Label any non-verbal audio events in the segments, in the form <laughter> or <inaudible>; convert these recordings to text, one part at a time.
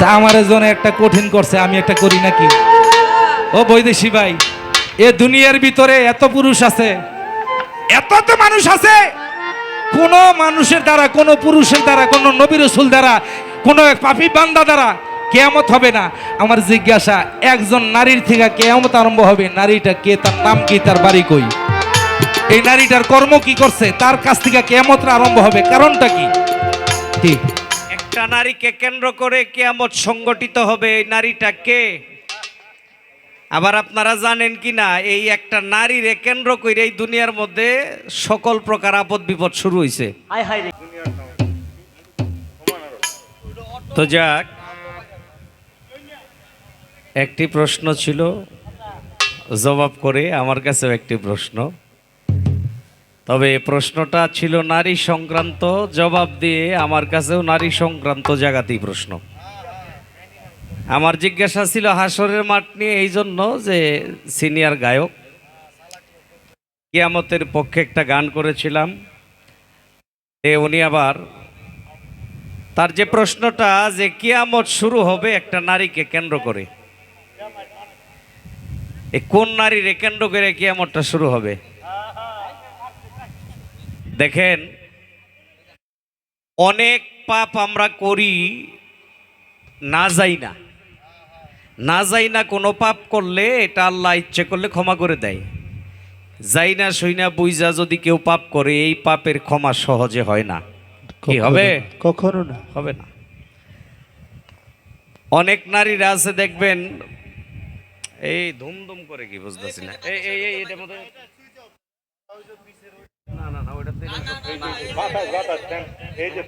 তা আমার জন্য একটা কঠিন করছে, আমি একটা করি নাকি? ও বৈদেশি ভাই, এ দুনিয়ার ভিতরে এত পুরুষ আছে, এত তো মানুষ আছে, কোন মানুষের দ্বারা, কোন পুরুষের দ্বারা, কোন নবী রসুল দ্বারা, কোন পাপি বান্দা দ্বারা কেয়ামত হবে না। আমার জিজ্ঞাসা, একজন নারীর থেকে কেয়ামত আরম্ভ হবে, নারীটা কে, তার নাম কি, তার বাড়ি কই? এই নারীটার কর্ম কি করছে, তার কাছ থেকে কেয়ামতটা আরম্ভ হবে, কারণটা কি? কি একটা নারীকে কেন্দ্র করে কেয়ামত সংগঠিত হবে এই নারীটা কে? আবার আপনারা জানেন কি না এই একটা নারীরে কেন্দ্র করে এই দুনিয়ার মধ্যে সকল প্রকার আপদ বিপদ শুরু হয়েছে তো যাক একটি প্রশ্ন ছিল জবাব করে আমার কাছেও একটি প্রশ্ন। তবে প্রশ্নটা ছিল নারী সংক্রান্ত, জবাব দিয়ে আমার কাছেও নারী সংক্রান্ত জায়গাতেই প্রশ্ন। আমার জিজ্ঞাসা ছিল হাসরের মাঠ নিয়ে এই জন্য যে সিনিয়র গায়ক। কিয়ামতের পক্ষে একটা গান করেছিলাম, এ উনি আবার তার যে প্রশ্নটা যে কিয়ামত শুরু হবে একটা নারীকে কেন্দ্র করে। কোন নারীরে কেন্দ্র করে কিয়ামতটা শুরু হবে? দেখেন অনেক পাপ আমরা করি না যাই না। না যাই না কোনো পাপ করলে এটা আল্লাহ ইচ্ছে করলে ক্ষমা করে দেয়। যাই না সই না বুঝা যদি কেউ পাপ করে এই পাপের ক্ষমা সহজে হয় না। কি হবে? কখনো না। হবে না। অনেক নারীরা আছে দেখবেন এই ধুমধুম করে কি বুঝতেছি না? এই এই এই এটার মধ্যে না না না ওইটাতে না। এই যে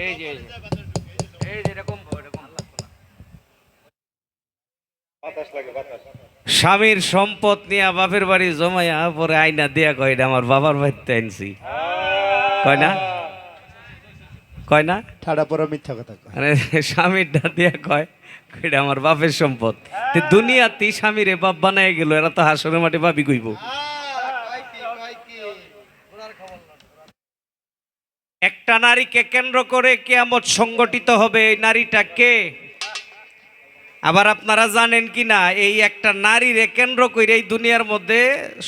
এই যে এই যে এরকম এরকম স্বামীর সম্পদ নিয়ে বাপের বাড়ি জমাইয়া পরে আইনা দিয়া কয় এটা আমার বাবার বাড়িতে আনছি কয় না কয় না ঠাডা পড়া মিথ্যা কথা কয় মানে স্বামীরটা দিয়া কয় এটা আমার বাপের সম্পদ তে দুনিয়াতেই স্বামীরে বাপ বানায় গেল এরা তো হাসরের মাঠে ভাবি কইব একটা নারীকে কেন্দ্র করে কেয়ামত সংগঠিত হবে এই নারীটা কে? আবার আপনারা জানেন কি না এই একটা নারীরে কেন্দ্র করে এই দুনিয়ার মধ্যে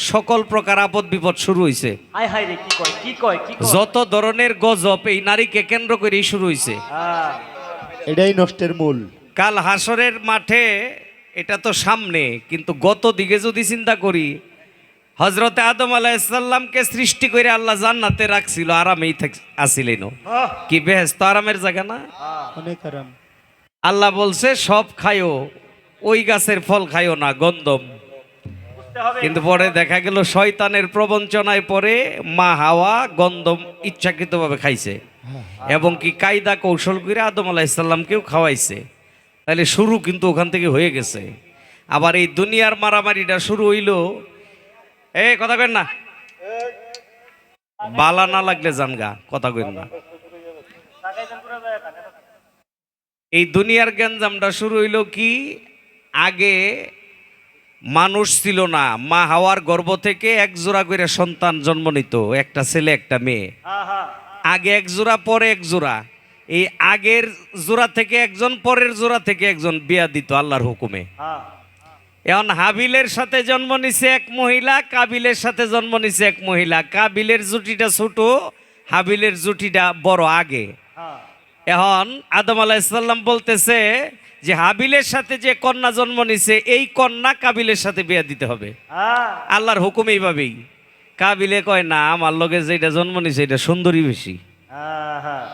সকল প্রকার আপদ বিপদ শুরু হয়েছে হাই হাই রে কি কয় কি কয় কি কয়? যত ধরনের গজব এই নারীকে কেন্দ্র করেই শুরু হয়েছে হ্যাঁ। এটাই নষ্টের মূল। কাল হাসরের মাঠে এটা তো সামনে কিন্তু গত দিকে যদি চিন্তা করি হজরতে আদম আলাইসাল্লামকে সৃষ্টি করে আল্লাহ জান্নাতে রাখছিল আরামেই থাক- আসিলেন কি বেহেস্ত আরামের জায়গা না? অনেক আরাম। আল্লাহ বলছে সব খায়ও ওই গাছের ফল খায়ও না গন্ধম কিন্তু পরে দেখা গেল শয়তানের প্রবঞ্চনায় পরে মা হাওয়া গন্ধম ইচ্ছাকৃতভাবে খাইছে। এবং কি কায়দা কৌশল করে আদম আলাইসাল্লামকেও খাওয়াইছে। তাহলে শুরু কিন্তু ওখান থেকে হয়ে গেছে। আবার এই দুনিয়ার মারামারিটা শুরু হইল এ কথা কেন না। বালা না লাগলে জানগা কথা কেন না। এই দুনিয়ার গ্যাঞ্জামটা শুরু হইল কি? আগে মানুষ ছিল না, মা হাওয়ার গর্ভ থেকে এক জোড়া করে সন্তান জন্ম নিত, একটা ছেলে, একটা মেয়ে। আগে এক জোড়া, পরে এক জোড়া। এই আগের জোড়া থেকে একজন, পরের জোড়া থেকে একজন বিয়া দিত আল্লাহর হুকুমে। এখন হাবিলের সাথে জন্ম নিছে এক মহিলা কাবিলের সাথে জন্ম নিছে এক মহিলা। কাবিলের জুটিটা ছোট হাবিলের জুটিটা বড় আগে। হ্যাঁ। এখন আদম আলাহিসাল্লাম বলতেছে যে হাবিলের সাথে যে কন্যা জন্ম নিছে এই কন্যা কাবিলের সাথে বিয়া দিতে হবে। হ্যাঁ। আল্লাহর হুকুম এইভাবেই। কাবিলে কয় না আমার লগে যেটা জন্ম নিছে এটা সুন্দরী বেশি। হ্যাঁ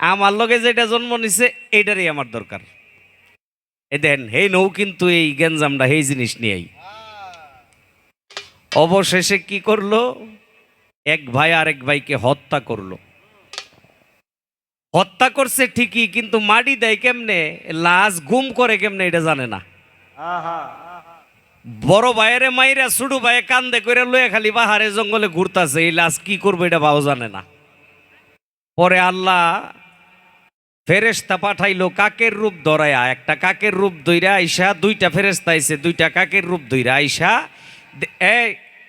আমার লগে যেটা জন্ম নিছে এইটারই আমার দরকার। এ দেন হে নৌ কিন্তু এই গেঞ্জামটা এই জিনিস নিয়েই অবশেষে কি করল? এক ভাই আরেক ভাইকে হত্যা করল। হত্যা করছে ঠিকই কিন্তু মাটি দেয় কেমনে? লাশ গুম করে কেমনে এটা জানে না। বড় ভাইয়েরে মাইরা ছোট ভাইয়ে কান্দে করে লয়ে খালি বাহারে জঙ্গলে ঘুরতাছে এই লাশ কি করবে এটা বাও জানে না। পরে আল্লাহ ফেরেস্তা পাঠাইলো কাকের রূপ ধরায়া? একটা কাকের রূপ ধইরা আইসা দুইটা ফেরেস্তা আইসে দুইটা কাকের রূপ ধইরা আইসা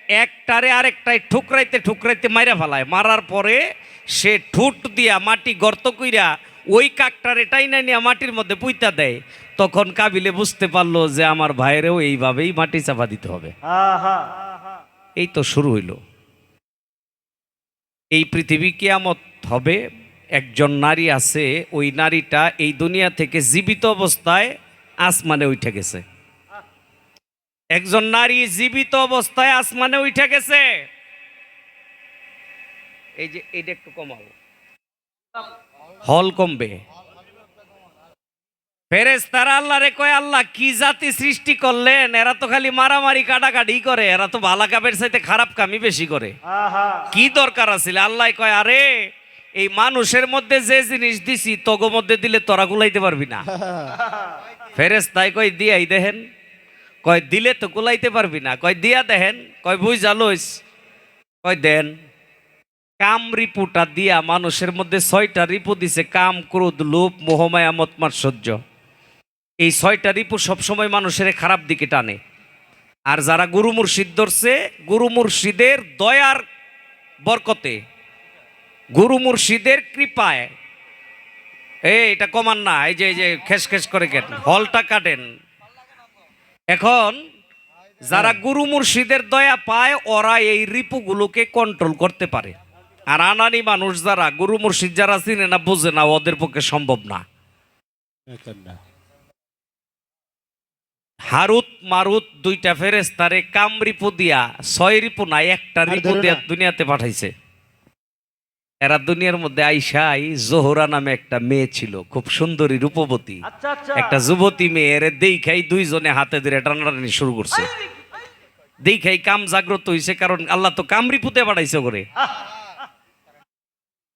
একটারে আরেকটাই ঠুকরাইতে ঠুকরাইতে মাইরা ফেলায়। মারার পরে সে ঠুট দিয়া মাটি গর্ত কইরা ওই কাকটার এটাই না নিয়ে মাটির মধ্যে পুইতা দেয়। তখন কাবিলে বুঝতে পারল যে আমার ভাইয়েরও এইভাবেই মাটি চাপা দিতে হবে। এই তো শুরু হইল। এই পৃথিবী কিয়ামত হবে একজন নারী আছে ওই নারীটা এই দুনিয়া থেকে জীবিত অবস্থায় আসমানে উঠে গেছে। একজন নারী জীবিত অবস্থায় আসমানে উঠে গেছে। এই যে এইটা একটু কমাবো। হল কমবে। ফেরেস তারা আল্লাহ রে কয় আল্লাহ কি জাতি সৃষ্টি করলেন? এরা তো খালি মারামারি কাটাকাটি করে। এরা তো ভালা কাপের চাইতে খারাপ কামই বেশি করে। কি দরকার আছিল? আল্লাহ কয় আরে এই মানুষের মধ্যে যে জিনিস দিছি তগো মধ্যে দিলে তোরা গুলাইতে পারবি না। <laughs> ফেরেস তাই কয় দিয়াই দেখেন। কয় দিলে তো গুলাইতে পারবি না। কয় দিয়া দেখেন। কয় বুঝ লইস। কয় দেন। কাম রিপুটা দিয়া মানুষের মধ্যে ছয়টা রিপু দিছে কাম ক্রোধ লোভ মোহমায়া মতমার সহ্য। এই ছয়টা রিপু সবসময় মানুষের খারাপ দিকে টানে। আর যারা গুরু মুর্শিদ ধরছে গুরু মুর্শিদের দয়ার বরকতে গুরু মুর্শিদের কৃপায়। এই এটা কমান না এই যে এই যে খেস খেস করে কেন হলটা কাটেন। এখন যারা গুরু মুর্শিদের দয়া পায় ওরা এই রিপুগুলোকে কন্ট্রোল করতে পারে। আর আনানি মানুষ যারা গুরু মুর্শিদ যারা চিনে না বোঝে না ওদের পক্ষে সম্ভব না। না হারুত মারুত দুইটা ফেরেস্তারে কাম রিপু দিয়া ছয় রিপু নাই একটা রিপু দিয়া দুনিয়াতে পাঠাইছে। এরা দুনিয়ার মধ্যে আইসাই জোহরা নামে একটা মেয়ে ছিল খুব সুন্দরী রূপবতী। আচ্ছা আচ্ছা। একটা যুবতী মেয়ে এর দেখাই দুইজনে হাতে ধরে টানাটানি শুরু করছে। দেখাই কাম জাগ্রত হইছে কারণ আল্লাহ তো কাম রিপুতে পাঠাইছে করে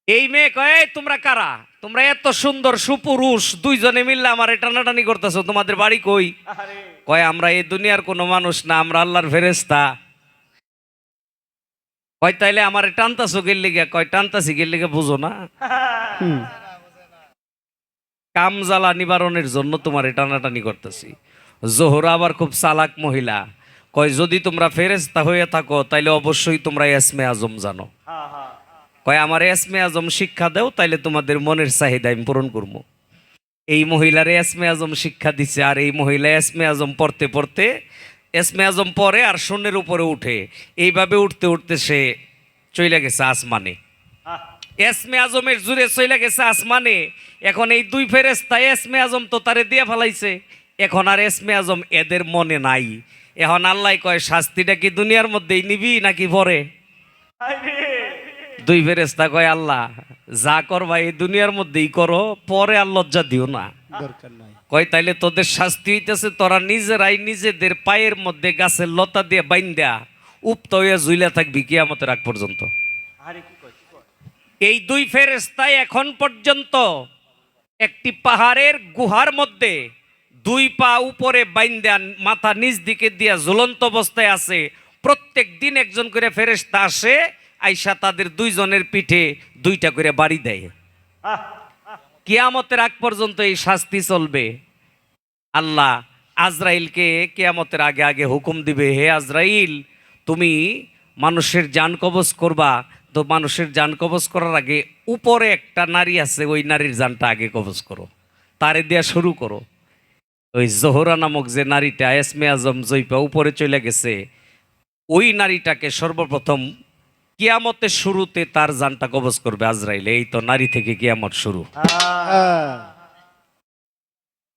এই মেয়ে কয় "এই তোমরা কারা? তোমরা এত সুন্দর সুপুরুষ দুইজনে মিললে আমার টানাটানি করতেছো তোমাদের বাড়ি কই? কয় আমরা এই দুনিয়ার কোনো মানুষ না আমরা আল্লাহর ফেরেস্তা কয় তাইলে আমার টানতাছো গেল লিগে কয় টানতাছি গেল লিগে বুঝো না? কাম জ্বালা নিবারণের জন্য তোমার টানাটানি করতেছি। জোহরা আবার খুব চালাক মহিলা। কয় যদি তোমরা ফেরেস্তা হয়ে থাকো তাইলে অবশ্যই তোমরা এসমে আজম জানো। কয় আমার এসমে আজম শিক্ষা দেও তাইলে তোমাদের মনের চাহিদা আমি পূরণ করব। এই মহিলার এসমে আজম শিক্ষা দিছে আর এই মহিলা এসমে আজম পড়তে পড়তে এসমে আজম পরে আর শূন্যের উপরে উঠে। এইভাবে উঠতে উঠতে সে চলে গেছে আসমানে। এসমে আজমের জুড়ে চলে গেছে আসমানে। এখন এই দুই ফেরেস্তা এসমে আজম তো তারে দিয়ে ফেলাইছে। এখন আর এসমে আজম এদের মনে নাই। এখন আল্লাহ কয় শাস্তিটা কি দুনিয়ার মধ্যেই নিবি নাকি পরে? দুই ফেরেস্তা কয় আল্লাহ যা করবা এই দুনিয়ার মধ্যেই করো পরে আর লজ্জা দিও না। দরকার নাই। কয় তাইলে তোদের শাস্তি হইতেছে তোরা নিজেরাই নিজেদের পায়ের মধ্যে গাছের লতা দিয়ে বাইন্দা উপত হইয়া জুইলা থাকবি কিয়ামতের আগ পর্যন্ত। এই দুই ফেরেস্তায় এখন পর্যন্ত একটি পাহাড়ের গুহার মধ্যে দুই পা উপরে বাইন্দা মাথা নিচ দিকে দিয়া ঝুলন্ত অবস্থায় আছে। প্রত্যেক দিন একজন করে ফেরেস্তা আসে আইসা তাদের দুইজনের পিঠে দুইটা করে বাড়ি দেয়। কিয়ামতের আগ পর্যন্ত এই শাস্তি চলবে। আল্লাহ আজরাইলকে কেয়ামতের আগে আগে হুকুম দিবে, হে আজরাইল, তুমি মানুষের যান কবজ করবা। তো মানুষের যান কবজ করার আগে উপরে একটা নারী আছে, ওই নারীর জানটা আগে কবজ করো, তারে দেয়া শুরু করো। ওই জোহরা নামক যে নারীটা, এসমে আজম জৈপা উপরে চলে গেছে, ওই নারীটাকে সর্বপ্রথম কিয়ামতের শুরুতে তার জানটা কবজ করবে আজরাইল। এই তো নারী থেকে কিয়ামত শুরু।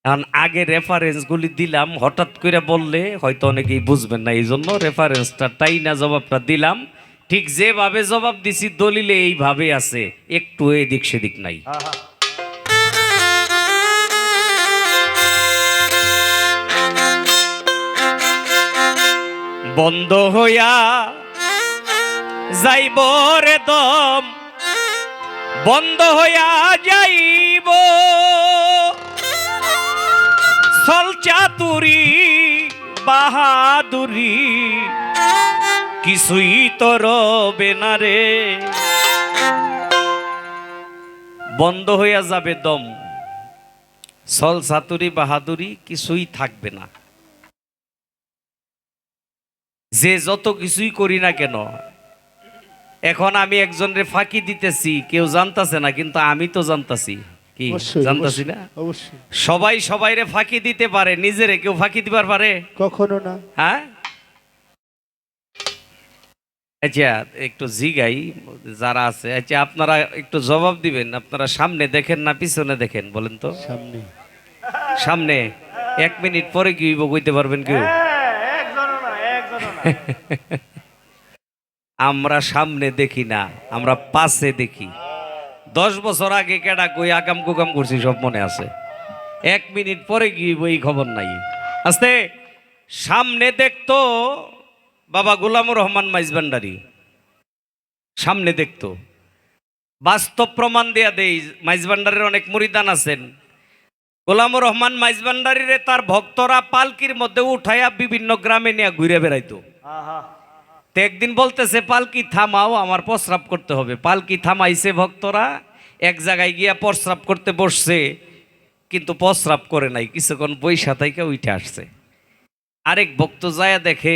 এখন আগে রেফারেন্সগুলি দিলাম, হঠাৎ করে বললে হয়তো অনেকেই বুঝবেন না এই জন্য রেফারেন্সটা তাই না জবাবটা দিলাম। ঠিক যেভাবে জবাব দিছি, দলিলে এইভাবে আছে। একটু এদিক সেদিক নাই। বন্ধ হইয়া যাইব রে দম, বন্ধ হইয়া যাইব। সল চাতুরি, বাহাদুরি, কিছুই তো রবে না রে। বন্ধ হইয়া যাবে দম সল চাতুরি, বাহাদুরি, কিছুই থাকবে না। যে যত কিছুই করি না কেন এখন আমি একজনের ফাঁকি দিতেছি কেউ জানতাছে না কিন্তু আমি তো জানতাছি। কি জানতাছি না? অবশ্যই। সবাই সবাইরে ফাঁকি দিতে পারে নিজেরে কেউ ফাঁকি দিবার পারে? কখনো না। হ্যাঁ? আচ্ছা একটু জিগাই যারা আছে। আচ্ছা আপনারা একটু জবাব দিবেন আপনারা সামনে দেখেন না পিছনে দেখেন বলেন তো। সামনে। সামনে এক মিনিট পরে কি হইব কইতে পারবেন কেউ? হ্যাঁ, একজনও না একজনও না। <laughs> আমরা সামনে দেখি না, আমরা পাশে দেখি। দশ বছর আগে কেডা কই আকাম কুকাম করছি, সব মনে আছে। এক মিনিট পরে কি এই খবর নাই। আস্তে, সামনে দেখতো বাবা গোলামুর রহমান মাইজবান্ডারি সামনে দেখতো। বাস্তব প্রমাণ দেয়া দেই মাইজবান্ডারের অনেক মুরিদান আছেন। গোলামুর রহমান মাইজবান্ডারিরে তার ভক্তরা পালকির মধ্যে উঠাইয়া বিভিন্ন গ্রামে নিয়ে ঘুরে বেড়াইতো। তো একদিন বলতেছে, পালকি থামাও, আমার প্রস্রাব করতে হবে। পালকি থামাইছে ভক্তরা, এক জায়গায় গিয়া প্রস্রাব করতে বসছে, কিন্তু প্রস্রাব করে নাই, কিছুক্ষণ বৈশা থেকে উঠে আসছে। আরেক ভক্ত যায় দেখে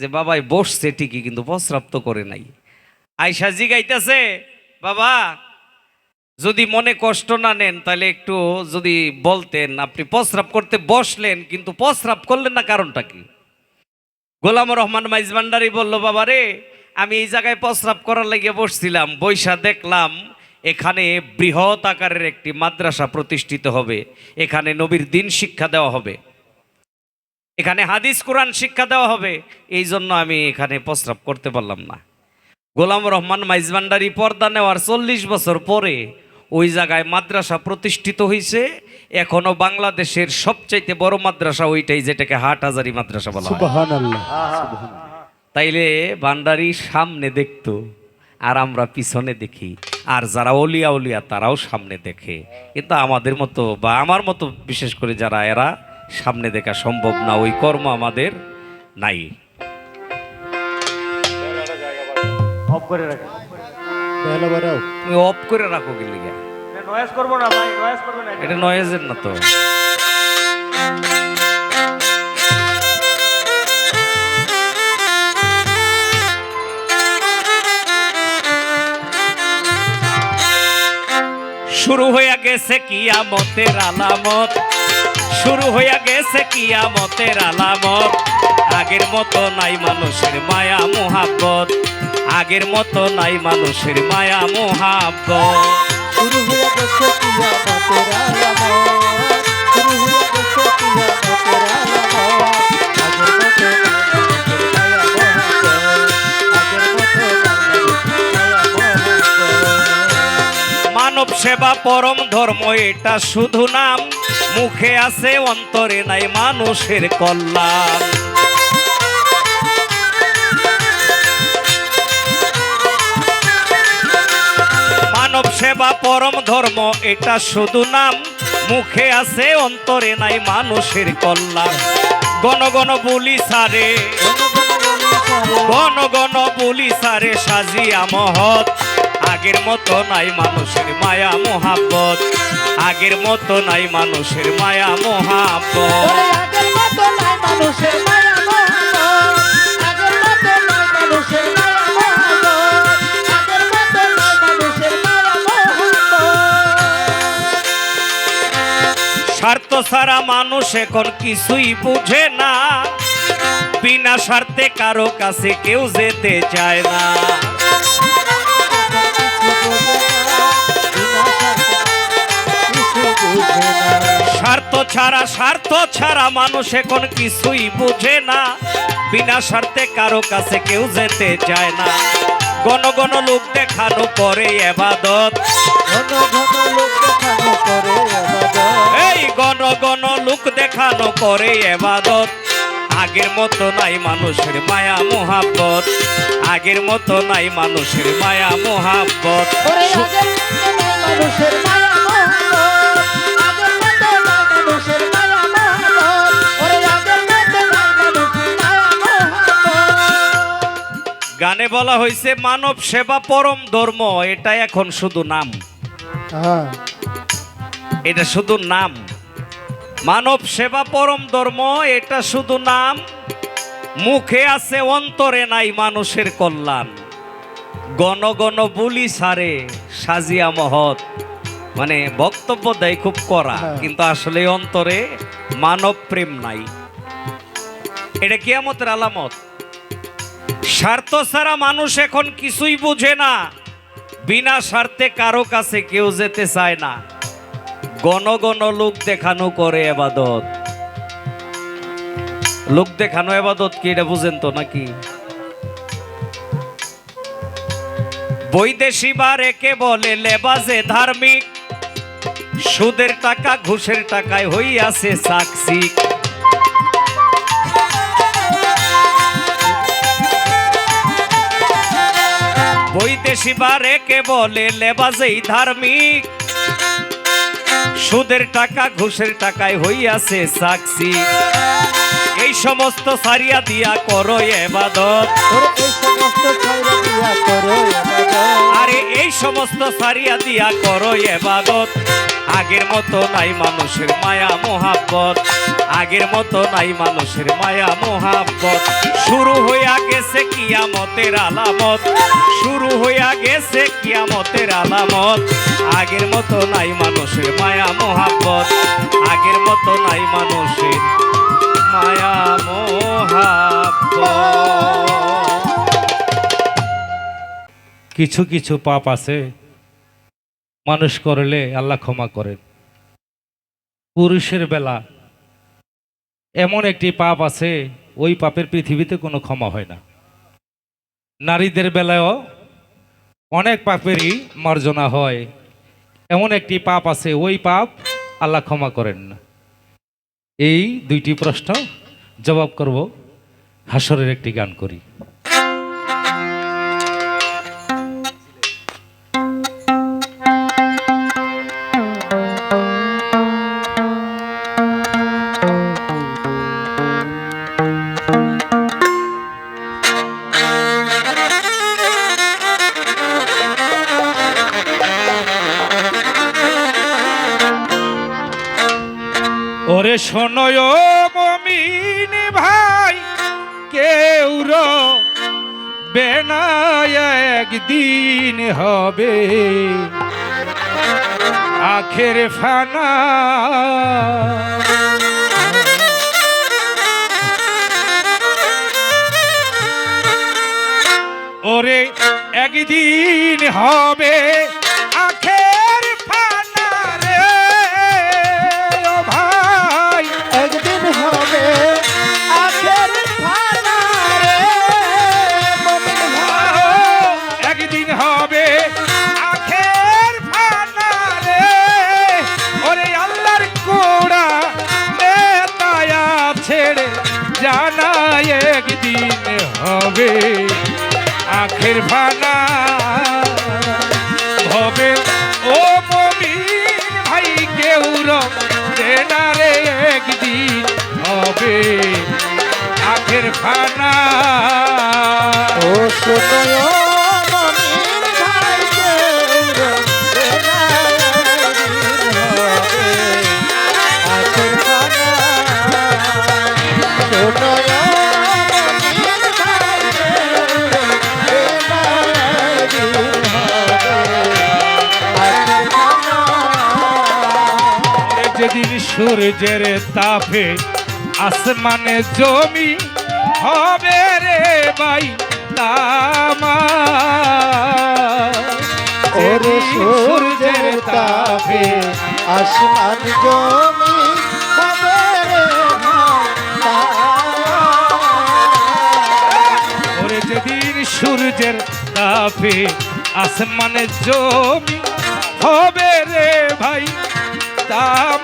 যে, বাবাই বসছে ঠিকই, কিন্তু প্রস্রাব তো করে নাই। আয়সা জিগাইতেছে, বাবা, যদি মনে কষ্ট না নেন, তাহলে একটু যদি বলতেন, আপনি প্রস্রাব করতে বসলেন, কিন্তু প্রস্রাব করলেন না কারণটা কি? গোলাম রহমান মাইজবান্ডারি বলল বাবা রে আমি এই জায়গায় প্রস্রাব করার লাগিয়ে বসছিলাম বৈশা দেখলাম এখানে বৃহৎ আকারের একটি মাদ্রাসা প্রতিষ্ঠিত হবে, এখানে নবীর দিন শিক্ষা দেওয়া হবে, এখানে হাদিস, কোরআন শিক্ষা দেওয়া হবে, এই জন্য আমি এখানে প্রস্রাব করতে পারলাম না। গোলাম রহমান মাইজবান্ডারি পর্দা নেওয়ার চল্লিশ বছর পরে ওই জায়গায় মাদ্রাসা প্রতিষ্ঠিত হয়েছে এখনও বাংলাদেশের সবচাইতে বড় মাদ্রাসা ওইটাই যেটাকে হাট হাজারি মাদ্রাসা বলা হয়। তাইলে ভান্ডারি সামনে দেখতো আর আমরা পিছনে দেখি। আর যারা অলিয়া অলিয়া তারাও সামনে দেখে। কিন্তু আমাদের মতো বা আমার মতো বিশেষ করে যারা এরা সামনে দেখা সম্ভব না ওই কর্ম আমাদের নাই। করে রাখি বেলা। বাড়াও তুমি অফ করে রাখো গেলে গিয়া। নয়েজ করব না ভাই নয়েজ করবে না এটা নয়েজের না তো। শুরু হইয়া গেছে কিয়ামতের আলামত। শুরু হইয়া গেছে কিয়ামতের আলামত। মতো নাই মানুষের মায়া মোহাব্বত। আগের মতো নাই মানুষের মায়া মোহাব্বত। শুরু হয়ে গেছে শুরু হয়ে গেছে মানব সেবা পরম ধর্ম এটা শুধু নাম। মুখে আছে অন্তরে নাই মানুষের কল্যাণ। মানব সেবা পরম ধর্ম, এটা শুধু নাম। মুখে আছে, অন্তরে নাই মানুষের কল্যাণ। গণ গণ বলি সারে, গণ গণ বলি সারে সাজিয়া মহৎ। আগের মতো নাই মানুষের মায়া মোহাব্বত। আগের মতো নাই মানুষের মায়া মোহাব্বত। আগের মতো নাই মানুষের মায়া মহব্বত। ছাড়া মানুষ এখন কিছুই বুঝে না। বিনা স্বার্থে কারও কাছে কেউ যেতে চায় না। স্বার্থ ছাড়া স্বার্থ ছাড়া মানুষ এখন কিছুই বুঝে না। বিনা স্বার্থে কারও কাছে কেউ যেতে চায় না। গণ গণ লোক দেখানো করে এবাদত। এই গণ গণ দেখানো করে এবাদত। আগের মতো নাই মানুষের মায়া মোহাব্বত। মতো নাই মানুষের মায়া মানুষের মায়া আগের মতো নাই মানুষের মায়া মহব্বত। গানে বলা হয়েছে মানব সেবা পরম ধর্ম এটা এখন শুধু নাম। হ্যাঁ। এটা শুধু নাম। মানব সেবা পরম ধর্ম এটা শুধু নাম। মুখে আছে অন্তরে নাই মানুষের কল্যাণ। গণ গণ বুলি সারে সাজিয়া মহৎ। মানে বক্তব্য দেয় খুব করা হ্যাঁ। কিন্তু আসলে অন্তরে মানব প্রেম নাই। এটা কিয়ামতের আলামত। স্বার্থ ছাড়া মানুষ এখন কিছুই বুঝে না। বিনা স্বার্থে কারও কাছে কেউ যেতে চায় না। গণ গণ লোক দেখানো করে এবাদত। লোক দেখানো এবাদত কি এটা বুঝেন তো নাকি? বৈদেশি বা রেকে বলে লেবাজে ধার্মিক? সুদের টাকা ঘুষের টাকায় হইয়াছে সাকসিক বৈদেশি বা রেকে বলে লেবাজেই ধার্মিক? সুদের টাকা ঘুষের টাকায় হইয়াছে সাকসি এই সমস্ত সারিয়া দিয়া করো এবাদত আরে এই সমস্ত সারিয়া দিয়া করো এবাদত আগের মতো নাই মানুষের মায়া মোহাব্বত। আগের মতো নাই মানুষের মায়া মোহাব্বত। শুরু হইয়া গেছে কিয়ামতের আলামত। শুরু হইয়া গেছে কিয়ামতের আলামত। আগের মতো নাই মানুষের মায়া মোহাব্বত। আগের মতো নাই মানুষের কিছু কিছু পাপ আছে, মানুষ করলে আল্লাহ ক্ষমা করেন। পুরুষের বেলা এমন একটি পাপ আছে, ওই পাপের পৃথিবীতে কোনো ক্ষমা হয় না। নারীদের বেলায়ও অনেক পাপেরই মার্জনা হয়। এমন একটি পাপ আছে, ওই পাপ আল্লাহ ক্ষমা করেন না। এই দুইটি প্রশ্ন জবাব করব হাসরের একটি গান করি। একদিন হবে। আখের ফানা। ওরে একদিন হবে আখের ফানা হবে ও মমিন ভাই, কেউ না রে একদিন হবে। আখের ফানা ও শোনয় সূর্যের তাপে আসমানে জমি হবে রে ভাই তামা ওরে সূর্যের তাপে আসমান জমি হবে রে ওরে যেদিন সূর্যের তাপে আসমানে জমি হবে রে ভাই তামা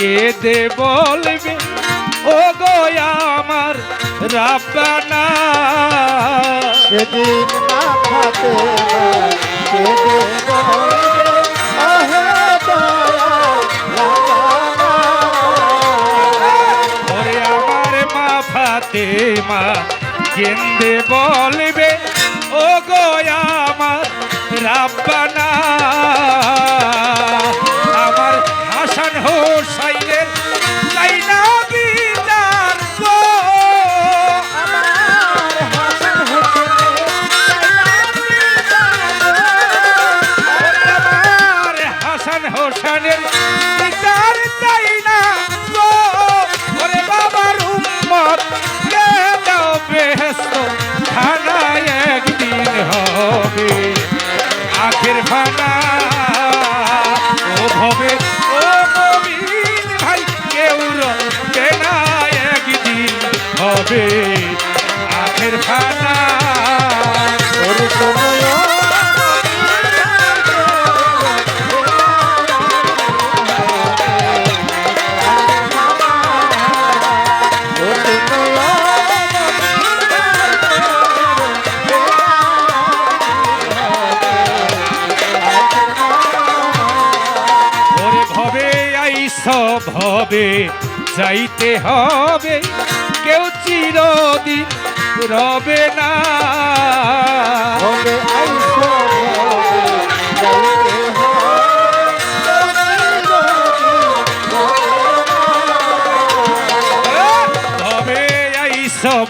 কে দে বলবে ও গো আমার রাব্বানা। সেদিন মাথাতে কেঁদে বলবে আমার মা ফাতেমা কেন্দে বলবে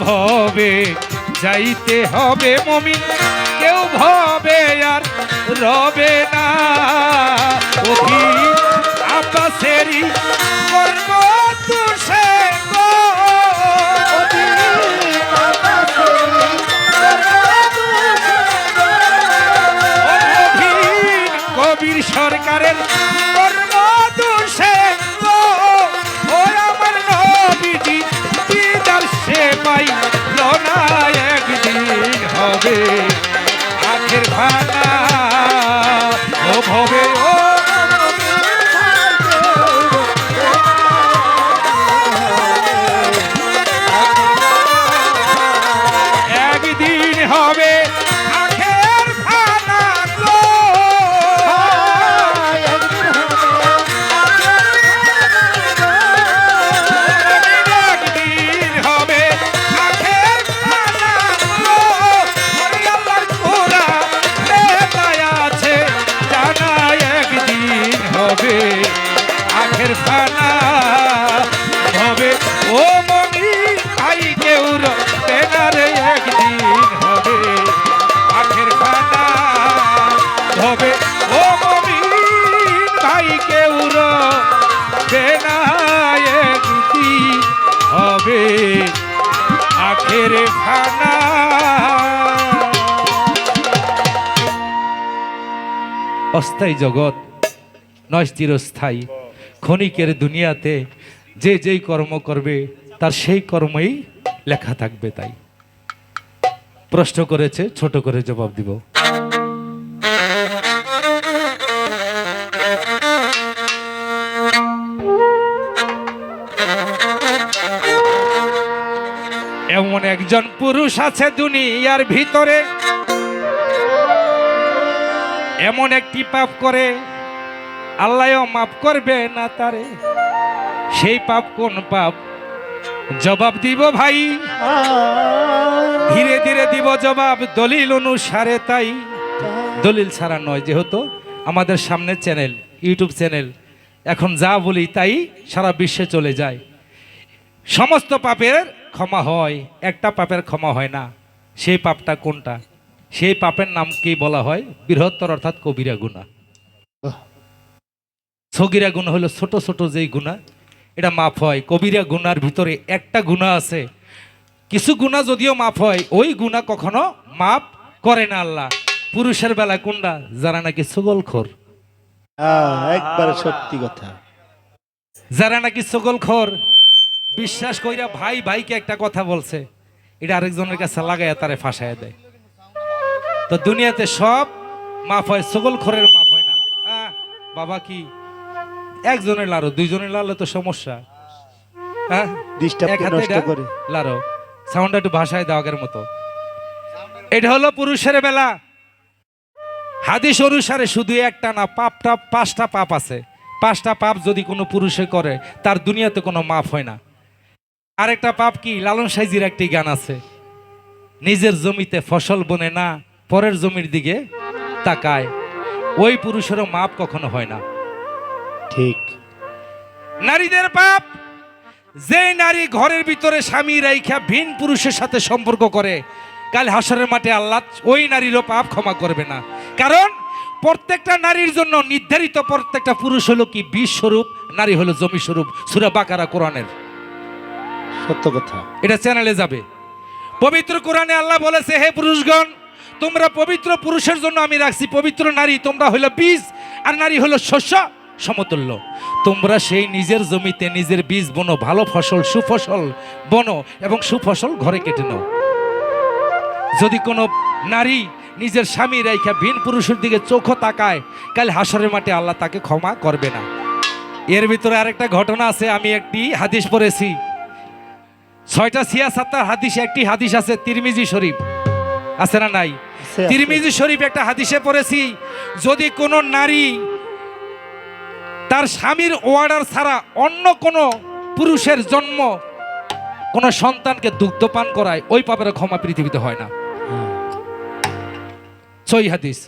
ভবে যাইতে হবে মমিন কেউ ভবে আর রবে না। অধি তুষে কবির সরকারের হবে। আখের ভাঙা ও ভবে ও অস্থায়ী জগৎ, নয় চিরস্থায়ী। ক্ষণিকের দুনিয়াতে যে যেই কর্ম করবে, তার সেই কর্মই লেখা থাকবে তাই। প্রশ্ন করেছে, ছোট করে জবাব দিব। এমন একজন পুরুষ আছে দুনিয়ার ভিতরে এমন একটি পাপ করে। আল্লাহও মাফ করবে না তারে। সেই পাপ কোন পাপ? জবাব দিব ভাই। ধীরে ধীরে দিব জবাব। দলিল অনুসারে তাই। দলিল ছাড়া নয় যেহেতু আমাদের সামনে চ্যানেল, ইউটিউব চ্যানেল। এখন যা বলি তাই সারা বিশ্বে চলে যায়। সমস্ত পাপের ক্ষমা হয়। একটা পাপের ক্ষমা হয় না। সেই পাপটা কোনটা? সেই পাপের নাম কি বলা হয়? বৃহত্তর অর্থাৎ কবিরা গুণা। সগিরা গুণা হলো ছোট ছোট যেই গুণা এটা মাফ হয়। কবিরা গুনার ভিতরে একটা গুণা আছে। কিছু গুণা যদিও মাফ হয় ওই গুণা কখনো মাফ করে না আল্লাহ। পুরুষের বেলা কোনটা? যারা নাকি সুগলখোর একবার সত্যি কথা। যারা নাকি সকলখোর বিশ্বাস কইরা ভাই ভাইকে একটা কথা বলছে। এটা আরেকজনের কাছে লাগাইয়া তারে ফাঁসাইয়া দেয়। তো দুনিয়াতে সব মাফ হয় সকলখোরের মাফ হয় না। আহ, বাবা কি? একজনের লারো দুইজনের লারলে তো সমস্যা। হ্যাঁ? সাউন্ডটা একটু ভাষায় দাও আগের মতো। এটা হলো পুরুষের বেলা। হাদিস অনুসারে শুধু একটা না পাপটা পাঁচটা পাপ আছে। পাঁচটা পাপ যদি কোনো পুরুষে করে তার দুনিয়াতে কোনো মাপ হয় না। আরেকটা পাপ কি? লালন সাইজির একটি গান আছে। নিজের জমিতে ফসল বনে না পরের জমির দিকে তাকায় ওই পুরুষেরও মাপ কখনো হয় না। ঠিক। নারীদের পাপ যে নারী ঘরের ভিতরে স্বামী রাইখা ভিন পুরুষের সাথে সম্পর্ক করে কাল হাসরের মাঠে আল্লাহ ওই নারীরও পাপ ক্ষমা করবে না। কারণ প্রত্যেকটা নারীর জন্য নির্ধারিত প্রত্যেকটা পুরুষ হলো কি বিষ স্বরূপ নারী হলো জমি স্বরূপ সুরা বাকারা কোরআনের। সত্য কথা। এটা চ্যানেলে যাবে। পবিত্র কোরআনে আল্লাহ বলেছে হে পুরুষগণ তোমরা পবিত্র পুরুষের জন্য আমি রাখছি। পবিত্র নারী, তোমরা হলো বীজ, আর নারী হলো শস্য, সমতুল্য। তোমরা সেই নিজের জমিতে নিজের বীজ বনো, ভালো ফসল, সুফসল বনো এবং সুফসল ঘরে কেটে নাও। যদি কোনো নারী নিজের স্বামী রেখা ভিন পুরুষের দিকে চোখও তাকায়, কাল হাসরের মাঠে আল্লাহ তাকে ক্ষমা করবে না। এর ভিতরে আরেকটা ঘটনা আছে, আমি একটি হাদিস পড়েছি। ছয়টা সিয়া সাতটা হাদিস একটি হাদিস আছে, তিরমিজি শরীফ। আছে না নাই। তিরমিজি শরীফ একটা হাদিসে পড়েছি, যদি কোনো নারী তার স্বামীর ওয়ার্ডার ছাড়া অন্য কোনো পুরুষের জন্ম কোন সন্তানকে দুগ্ধপান করায়, ওই পাপের ক্ষমা পৃথিবীতে হয় না। হাদিস।